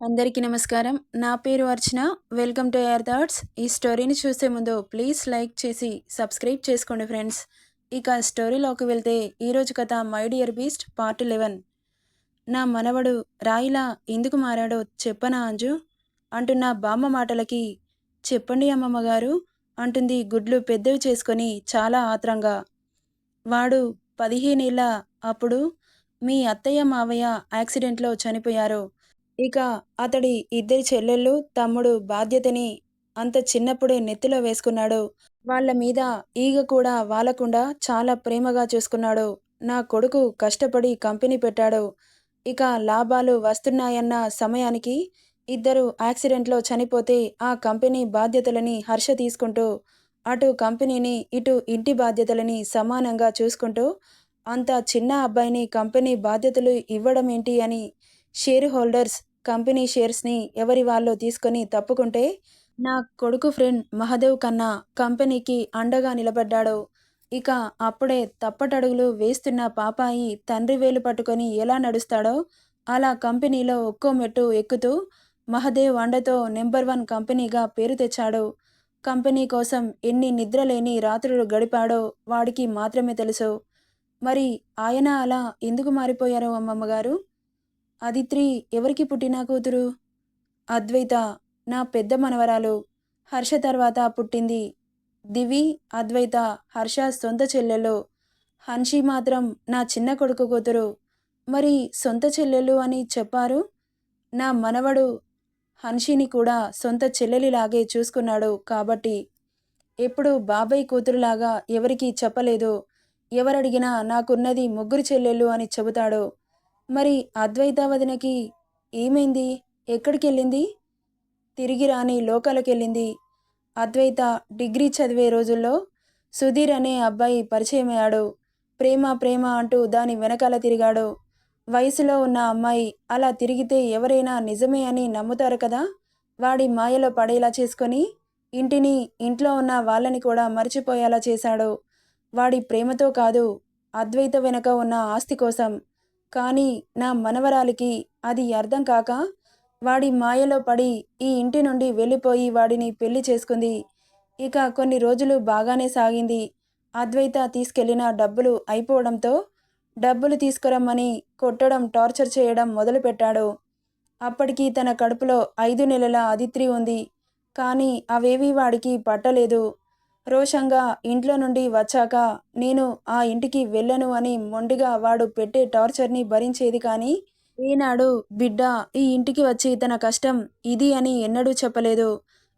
అందరికీ నమస్కారం. నా పేరు Archana. Welcome to air thoughts. ఈ స్టోరీని చూసే ముందు ప్లీజ్ లైక్ చేసి సబ్స్క్రైబ్ చేసుకోండి ఫ్రెండ్స్. ఇక స్టోరీలోకి వెళ్తే ఈరోజు కథ my dear beast part eleven. నా మనవడు రాయిలా ఎందుకు మారాడో చెప్పనా అంజు? అంటున్న బామ్మ మాటలకి చెప్పండి అమ్మమ్మ గారు అంటుంది గుడ్లు పెద్దవి చేసుకొని చాలా ఆత్రంగా. వాడు పదిహేనేళ్ళ అప్పుడు మీ అత్తయ్య మావయ్య యాక్సిడెంట్లో చనిపోయారు ఇక అతడి ఇద్దరి చెల్లెళ్ళు తమ్ముడు బాధ్యతని అంత చిన్నప్పుడే నెత్తిలో వేసుకున్నాడు. వాళ్ళ మీద ఈగ కూడా వాలకుండా చాలా ప్రేమగా చూసుకున్నాడు. నా కొడుకు కష్టపడి కంపెనీ పెట్టాడు. ఇక లాభాలు వస్తున్నాయన్న సమయానికి ఇద్దరు యాక్సిడెంట్లో చనిపోతే ఆ కంపెనీ బాధ్యతలని హర్ష తీసుకుంటూ అటు కంపెనీని ఇటు ఇంటి బాధ్యతలని సమానంగా చూసుకుంటూ అంత చిన్న అబ్బాయిని కంపెనీ బాధ్యతలు ఇవ్వడం ఏంటి అని షేర్ హోల్డర్స్ కంపెనీ షేర్స్ని ఎవరి వాళ్ళు తీసుకొని తప్పుకుంటే నా కొడుకు ఫ్రెండ్ మహదేవ్ కన్నా కంపెనీకి అండగా నిలబడ్డాడు. ఇక అప్పుడే తప్పటడుగులు వేస్తున్న పాపాయి తండ్రి వేలు పట్టుకొని ఎలా నడుస్తాడో అలా కంపెనీలో ఒక్కో మెట్టు ఎక్కుతూ మహదేవ్ అండతో నెంబర్ వన్ కంపెనీగా పేరు తెచ్చాడు. కంపెనీ కోసం ఎన్ని నిద్రలేని రాత్రులు గడిపాడో వాడికి మాత్రమే తెలుసు. మరి ఆయన అలా ఎందుకు మారిపోయారో అమ్మమ్మగారు అదిత్రి ఎవరికి పుట్టిన కూతురు? అద్వైత నా పెద్ద మనవరాలు. హర్ష తర్వాత పుట్టింది. దివి అద్వైత హర్ష సొంత చెల్లెలు. హన్షి మాత్రం నా చిన్న కొడుకు కూతురు. మరి సొంత చెల్లెలు అని చెప్పారు? నా మనవడు హన్షిని కూడా సొంత చెల్లెలిలాగే చూసుకున్నాడు కాబట్టి. ఎప్పుడు బాబాయ్ కూతురులాగా ఎవరికీ చెప్పలేదు. ఎవరడిగినా నాకున్నది ముగ్గురు చెల్లెళ్ళు అని చెబుతాడు. మరి అద్వైత వదినకి ఏమైంది? ఎక్కడికి వెళ్ళింది తిరిగి రాని లోకాలకు వెళ్ళింది అద్వైత డిగ్రీ చదివే రోజుల్లో సుధీర్ అనే అబ్బాయి పరిచయమయ్యాడు. ప్రేమ ప్రేమ అంటూ దాని వెనకాల తిరిగాడు. వయసులో ఉన్న అమ్మాయి అలా తిరిగితే ఎవరైనా నిజమే అని నమ్ముతారు కదా? వాడి మాయలో పడేలా చేసుకొని ఇంటిని ఇంట్లో ఉన్న వాళ్ళని కూడా మర్చిపోయేలా చేశాడు. వాడి ప్రేమతో కాదు అద్వైత వెనక ఉన్న ఆస్తి కోసం కానీ నా మనవరాలికి అది అర్థం కాక వాడి మాయలో పడి ఈ ఇంటి నుండి వెళ్ళిపోయి వాడిని పెళ్ళి చేసుకుంది. ఇక కొన్ని రోజులు బాగానే సాగింది. అద్వైత తీసుకెళ్ళిన డబ్బులు అయిపోవడంతో డబ్బులు తీసుకురమ్మని కొట్టడం టార్చర్ చేయడం మొదలుపెట్టాడు. అప్పటికి తన కడుపులో ఐదు నెలల అదిత్రి ఉంది. కానీ అవేవీ వాడికి పట్టలేదు. రోషంగా ఇంట్లో నుండి వచ్చాక నేను ఆ ఇంటికి వెళ్ళను అని మొండిగా వాడు పెట్టే టార్చర్ని భరించేది కానీ ఈనాడు బిడ్డ ఈ ఇంటికి వచ్చి తన కష్టం ఇది అని ఎన్నడూ చెప్పలేదు.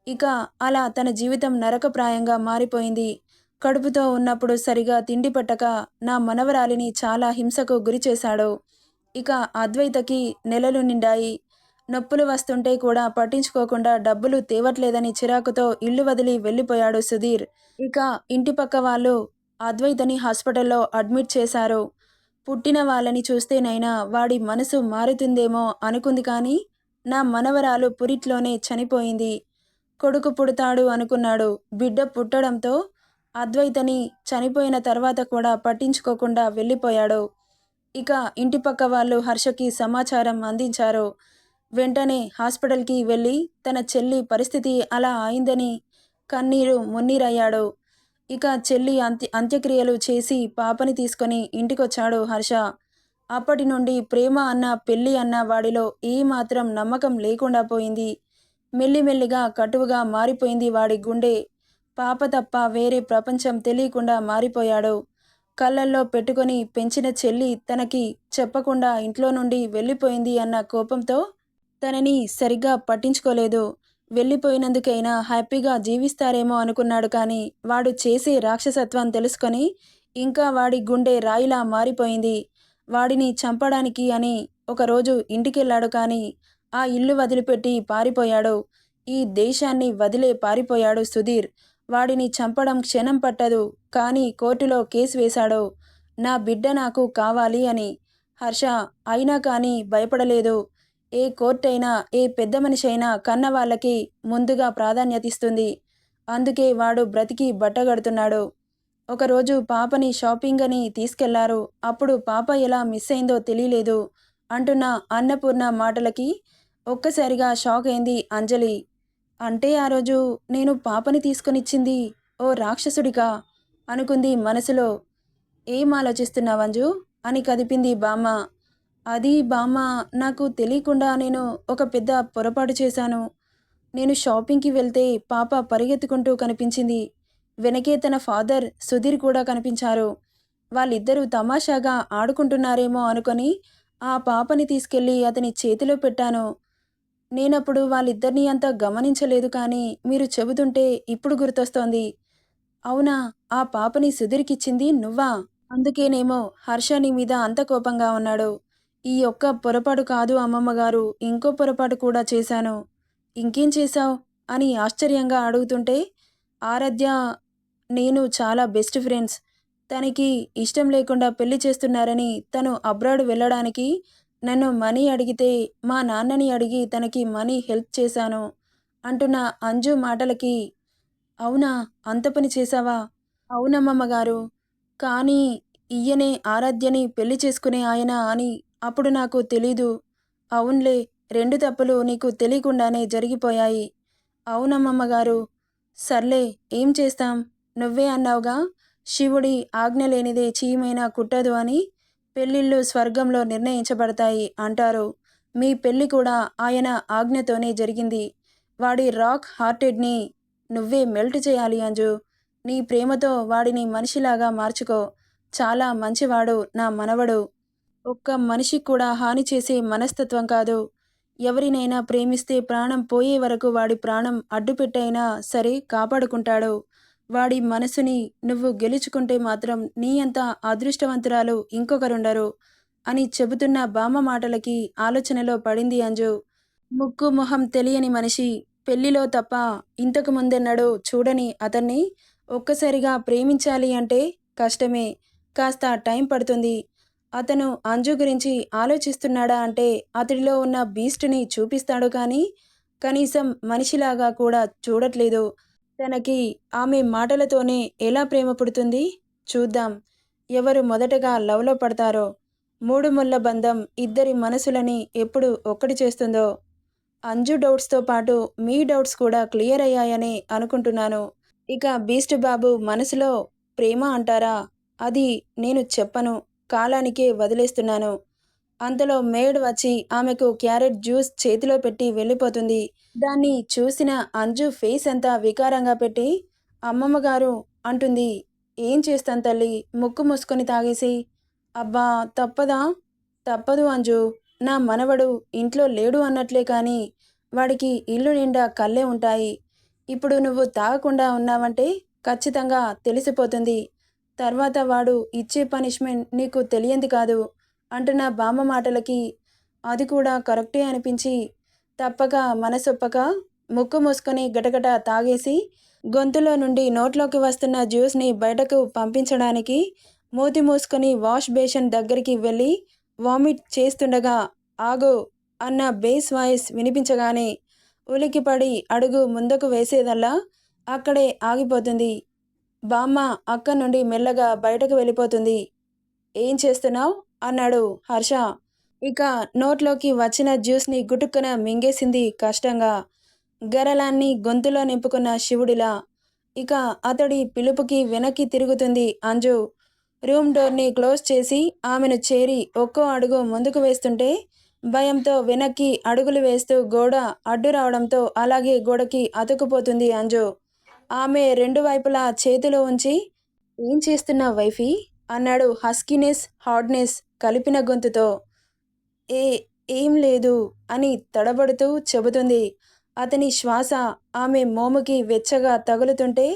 ఇక అలా తన జీవితం నరకప్రాయంగా మారిపోయింది. కడుపుతో ఉన్నప్పుడు సరిగా తిండి పట్టక నా మనవరాలిని చాలా హింసకు గురి చేశాడు ఇక అద్వైతకి నెలలు నిండాయి. నొప్పులు వస్తుంటే కూడా పట్టించుకోకుండా డబ్బులు తేవట్లేదని చిరాకుతో ఇల్లు వదిలి వెళ్ళిపోయాడు సుధీర్. ఇక ఇంటి పక్క వాళ్ళు అద్వైతని హాస్పిటల్లో అడ్మిట్ చేశారు. పుట్టిన వాళ్ళని చూస్తేనైనా వాడి మనసు మారుతుందేమో అనుకుంది కానీ నా మనవరాలు పురిట్లోనే చనిపోయింది. కొడుకు పుడతాడు అనుకున్నాడు. బిడ్డ పుట్టడంతో అద్వైతని చనిపోయిన తర్వాత కూడా పట్టించుకోకుండా వెళ్ళిపోయాడు. ఇక ఇంటి పక్క వాళ్ళు హర్షకి సమాచారం అందించారు. వెంటనే హాస్పిటల్కి వెళ్ళి తన చెల్లి పరిస్థితి అలా అయిందని కన్నీరు మున్నీరయ్యాడు. ఇక చెల్లి అంత్య అంత్యక్రియలు చేసి పాపని తీసుకొని ఇంటికొచ్చాడు హర్ష. అప్పటి నుండి ప్రేమ అన్న పెళ్ళి అన్న వాడిలో ఏమాత్రం నమ్మకం లేకుండా పోయింది. మెల్లిమెల్లిగా కటువుగా మారిపోయింది వాడి గుండె. పాప తప్ప వేరే ప్రపంచం తెలియకుండా మారిపోయాడు. కళ్ళల్లో పెట్టుకొని పెంచిన చెల్లి తనకి చెప్పకుండా ఇంట్లో నుండి వెళ్ళిపోయింది అన్న కోపంతో తనని సరిగ్గా పట్టించుకోలేదు. వెళ్ళిపోయినందుకైనా హ్యాపీగా జీవిస్తారేమో అనుకున్నాడు కానీ వాడు చేసే రాక్షసత్వం తెలుసుకొని ఇంకా వాడి గుండె రాయిలా మారిపోయింది. వాడిని చంపడానికి అని ఒకరోజు ఇంటికెళ్ళాడు కానీ ఆ ఇల్లు వదిలిపెట్టి పారిపోయాడు. ఈ దేశాన్ని వదిలే పారిపోయాడు సుధీర్. వాడిని చంపడం క్షణం పట్టదు కానీ కోర్టులో కేసు వేశాడు. నా బిడ్డ నాకు కావాలి అని. హర్ష అయినా కానీ భయపడలేదు. ఏ కోర్టైనా ఏ పెద్ద మనిషి అయినా కన్న వాళ్ళకి ముందుగా ప్రాధాన్యత ఇస్తుంది. అందుకే వాడు బ్రతికి బట్టగడుతున్నాడు ఒకరోజు పాపని షాపింగ్ అని తీసుకెళ్ళారు. అప్పుడు పాప ఎలా మిస్ అయిందో తెలియలేదు. అంటున్న అన్నపూర్ణ మాటలకి ఒక్కసారిగా షాక్ అయింది అంజలి. అంటే ఆ రోజు నేను పాపని తీసుకొనిచ్చింది ఓ రాక్షసుడికా? అనుకుంది మనసులో. ఏం ఆలోచిస్తున్నావంజు అని కదిపింది బామ్మ. అది బామ్మ నాకు తెలియకుండా నేను ఒక పెద్ద పొరపాటు చేశాను. నేను షాపింగ్కి వెళ్తే పాప పరిగెత్తుకుంటూ కనిపించింది. వెనకే తన ఫాదర్ సుధీర్ కూడా కనిపించారు. వాళ్ళిద్దరూ తమాషాగా ఆడుకుంటున్నారేమో అనుకొని ఆ పాపని తీసుకెళ్ళి అతని చేతిలో పెట్టాను. నేనప్పుడు వాళ్ళిద్దరినీ అంత గమనించలేదు కానీ మీరు చెబుతుంటే ఇప్పుడు గుర్తొస్తోంది. అవునా ఆ పాపని సుధీర్కిచ్చింది నువ్వా? అందుకేనేమో హర్ష నీ మీద అంత కోపంగా ఉన్నాడు. ఈ ఒక్క పొరపాటు కాదు అమ్మమ్మగారు ఇంకో పొరపాటు కూడా చేశాను. ఇంకేం చేశావు? అని ఆశ్చర్యంగా అడుగుతుంటే ఆరాధ్య నేను చాలా బెస్ట్ ఫ్రెండ్స్. తనకి ఇష్టం లేకుండా పెళ్ళి చేస్తున్నారని తను అబ్రాడ్ వెళ్ళడానికి నన్ను మనీ అడిగితే మా నాన్నని అడిగి తనకి మనీ హెల్ప్ చేశాను. అంటున్న అంజు మాటలకి అవునా అంత పని చేశావా? అవునమ్మమ్మ గారు కానీ ఈయనే ఆరాధ్యని పెళ్ళి చేసుకునే ఆయన అని అప్పుడు నాకు తెలీదు. అవునులే రెండు తప్పులు నీకు తెలియకుండానే జరిగిపోయాయి. అవునమ్మమ్మగారు. సర్లే ఏం చేస్తాం? నువ్వే అన్నావుగా? శివుడి ఆజ్ఞ లేనిదే చీమైనా కుట్టదు అని పెళ్ళిళ్ళు స్వర్గంలో నిర్ణయించబడతాయి అంటారు. మీ పెళ్ళి కూడా ఆయన ఆజ్ఞతోనే జరిగింది. వాడి రాక్ హార్టెడ్ని నువ్వే మెల్ట్ చేయాలి అంజు. నీ ప్రేమతో వాడిని మనిషిలాగా మార్చుకో. చాలా మంచివాడు నా మనవడు. ఒక్క మనిషికి కూడా హాని చేసే మనస్తత్వం కాదు. ఎవరినైనా ప్రేమిస్తే ప్రాణం పోయే వరకు వాడి ప్రాణం అడ్డుపెట్టైనా సరే కాపాడుకుంటాడు. వాడి మనసుని నువ్వు గెలుచుకుంటే మాత్రం నీ అంత అదృష్టవంతురాలు ఇంకొకరుండరు అని చెబుతున్న బామ్మ మాటలకి ఆలోచనలో పడింది అంజు. ముక్కు మొహం తెలియని మనిషి పెళ్ళిలో తప్ప ఇంతకు ముందెన్నడూ చూడని అతన్ని ఒక్కసారిగా ప్రేమించాలి అంటే కష్టమే. కాస్త టైం పడుతుంది. అతను అంజు గురించి ఆలోచిస్తున్నాడా అంటే అతడిలో ఉన్న బీస్ట్ని చూపిస్తాడు కానీ కనీసం మనిషిలాగా కూడా చూడట్లేదు. తనకి ఆమె మాటలతోనే ఎలా ప్రేమ పుడుతుంది? చూద్దాం. ఎవరు మొదటగా లవ్లో పడతారో? మూడు ముళ్ళ బంధం ఇద్దరి మనసులని ఎప్పుడు ఒక్కటి చేస్తుందో? అంజు డౌట్స్తో పాటు మీ డౌట్స్ కూడా క్లియర్ అయ్యాయని అనుకుంటున్నాను. ఇక బీస్ట్ బాబు మనసులో ప్రేమ అంటారా? అది నేను చెప్పను. కాలానికే వదిలేస్తున్నాను. అంతలో మేడ్ వచ్చి ఆమెకు క్యారెట్ జ్యూస్ చేతిలో పెట్టి వెళ్ళిపోతుంది. దాన్ని చూసిన అంజు ఫేస్ అంతా వికారంగా పెట్టి అమ్మమ్మ గారు అంటుంది ఏం చేస్తాను తల్లి? ముక్కు మూసుకొని తాగేసి. అబ్బా తప్పదా? తప్పదు అంజు. నా మనవడు ఇంట్లో లేడు అన్నట్లే కానీ వాడికి ఇల్లు నిండా కళ్ళే ఉంటాయి. ఇప్పుడు నువ్వు తాగకుండా ఉన్నావంటే ఖచ్చితంగా తెలిసిపోతుంది. తర్వాత వాడు ఇచ్చే పనిష్మెంట్ నీకు తెలియంది కాదు అంటున్న బామ్మ మాటలకి అది కూడా కరెక్టే అనిపించి తప్పక మనసొప్పక ముక్కు మూసుకొని గటగట తాగేసి గొంతులో నుండి నోట్లోకి వస్తున్న జ్యూస్ని బయటకు పంపించడానికి మూతి మూసుకొని వాష్ బేషన్ దగ్గరికి వెళ్ళి వామిట్ చేస్తుండగా ఆగు అన్న బేస్ వాయిస్ వినిపించగానే ఉలికిపడి అడుగు ముందుకు వేసేదల్లా అక్కడే ఆగిపోతుంది. బామ్మ అక్క నుండి మెల్లగా బయటకు వెళ్ళిపోతుంది. ఏం చేస్తున్నావు? అన్నాడు హర్ష. ఇక నోట్లోకి వచ్చిన జ్యూస్ని గుటుక్కున మింగేసింది కష్టంగా. గరలాన్ని గొంతులో నింపుకున్న శివుడిలా. ఇక అతడి పిలుపుకి వెనక్కి తిరుగుతుంది అంజు. రూమ్ డోర్ని క్లోజ్ చేసి ఆమెను చేరి ఒక్కో అడుగు ముందుకు వేస్తుంటే భయంతో వెనక్కి అడుగులు వేస్తూ గోడ అడ్డు రావడంతో అలాగే గోడకి అతుకుపోతుంది అంజు. ఆమె రెండు వైపులా చేతిలో ఉంచి ఏం చేస్తున్నా వైఫీ? అన్నాడు హస్కీనెస్ హార్డ్నెస్ కలిపిన గొంతుతో. ఏ ఏం లేదు అని తడబడుతూ చెబుతుంది. అతని శ్వాస ఆమె మోముకి వెచ్చగా తగులుతుంటే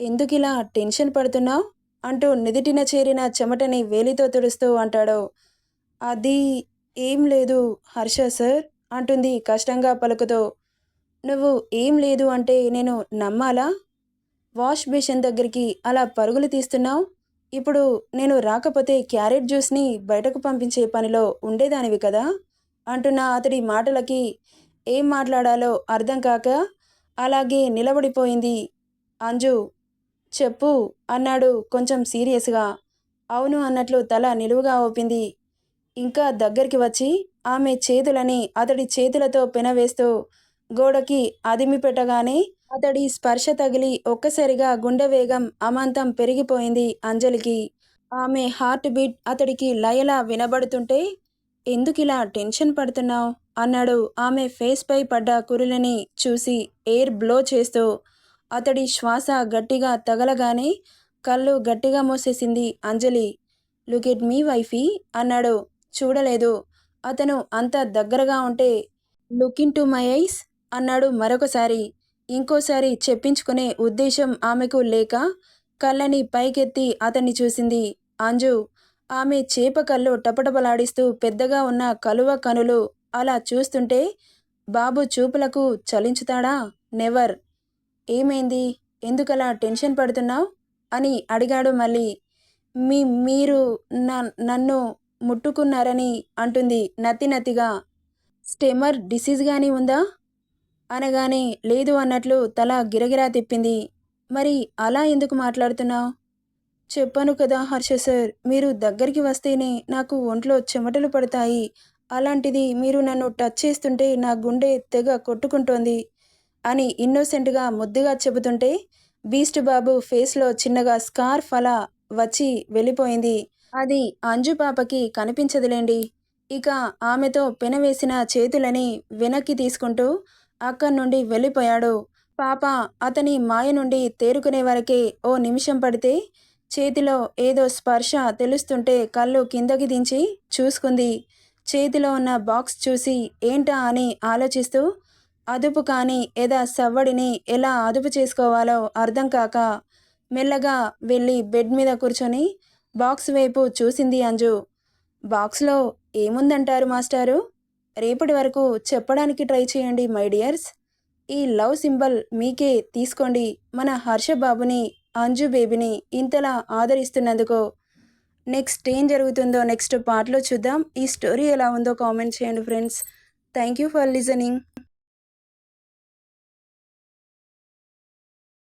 ఎందుకిలా టెన్షన్ పడుతున్నావు? అంటూ నిదిటిన చేరిన చెమటని వేలితో తుడుస్తూ అంటాడు. అది ఏం లేదు హర్ష సార్ అంటుంది కష్టంగా పలుకుతూ. నువ్వు ఏం లేదు అంటే నేను నమ్మాలా? వాష్ బేషన్ దగ్గరికి అలా పరుగులు తీస్తున్నావు? ఇప్పుడు నేను రాకపోతే క్యారెట్ జ్యూస్ని బయటకు పంపించే పనిలో ఉండేదానివి కదా? అంటున్న అతడి మాటలకి ఏం మాట్లాడాలో అర్థం కాక అలాగే నిలబడిపోయింది. అంజు చెప్పు అన్నాడు కొంచెం సీరియస్గా. అవును అన్నట్లు తల నిలువుగా ఊపింది. ఇంకా దగ్గరికి వచ్చి ఆమె చేతులని అతడి చేతులతో పెనవేస్తూ గోడకి అదిమి పెట్టగానే అతడి స్పర్శ తగిలి ఒక్కసారిగా గుండె వేగం అమాంతం పెరిగిపోయింది అంజలికి. ఆమె హార్ట్ బీట్ అతడికి లయలా వినబడుతుంటే ఎందుకిలా టెన్షన్ పడుతున్నావు? అన్నాడు. ఆమె ఫేస్పై పడ్డ కురులని చూసి ఎయిర్ బ్లో చేస్తూ అతడి శ్వాస గట్టిగా తగలగానే కళ్ళు గట్టిగా మోసేసింది Anjali. Look at me wifey? అన్నాడు. చూడలేదు. అతను అంత దగ్గరగా ఉంటే look into my eyes? అన్నాడు మరొకసారి. ఇంకోసారి చెప్పించుకునే ఉద్దేశం ఆమెకు లేక కళ్ళని పైకెత్తి అతన్ని చూసింది. అంజు ఆమె చేప కళ్ళు టపటపలాడిస్తూ పెద్దగా ఉన్న కలువ కనులు అలా చూస్తుంటే బాబు చూపులకు చలించుతాడా? నెవర్. ఏమైంది? ఎందుకలా టెన్షన్ పడుతున్నావు? అని అడిగాడు మళ్ళీ. మీ మీరు నన్ను ముట్టుకున్నారని అంటుంది నత్తి నత్తిగా. స్టెమర్ డిసీజ్ కానీ ఉందా? అనగానే లేదు అన్నట్లు తల గిరగిరా తిప్పింది. మరి అలా ఎందుకు మాట్లాడుతున్నావు? చెప్పాను కదా హర్ష సార్ మీరు దగ్గరికి వస్తేనే నాకు ఒంట్లో చెమటలు పడతాయి. అలాంటిది మీరు నన్ను టచ్ చేస్తుంటే నా గుండె తెగ కొట్టుకుంటోంది అని ఇన్నోసెంట్గా ముద్దుగా చెబుతుంటే బీస్ట్ బాబు ఫేస్లో చిన్నగా స్కార్ఫ్ అలా వచ్చి వెళ్ళిపోయింది. అది అంజు పాపకి కనిపించదులేండి. ఇక ఆమెతో పెనవేసిన చేతులని వెనక్కి తీసుకుంటూ అక్కడి నుండి వెళ్ళిపోయాడు. పాప అతని మాయ నుండి తేరుకునే వరకే ఓ నిమిషం పడితే చేతిలో ఏదో స్పర్శ తెలుస్తుంటే కళ్ళు కిందకి దించి చూసుకుంది. చేతిలో ఉన్న బాక్స్ చూసి ఏంటా అని ఆలోచిస్తూ అదుపు కాని ఎద సవ్వడిని ఎలా అదుపు చేసుకోవాలో అర్థం కాక మెల్లగా వెళ్ళి బెడ్ మీద కూర్చొని బాక్స్ వైపు చూసింది అంజు. బాక్స్లో ఏముందంటారు మాస్టారు? రేపటి వరకు చెప్పడానికి ట్రై చేయండి మై డియర్స్. ఈ లవ్ సింబల్ మీకే తీసుకోండి. మన హర్షబాబుని అంజు బేబీని ఇంతలా ఆదరిస్తున్నందుకు నెక్స్ట్ ఏం జరుగుతుందో నెక్స్ట్ పార్ట్లో చూద్దాం. ఈ స్టోరీ ఎలా ఉందో కామెంట్ చేయండి friends. Thank you for listening.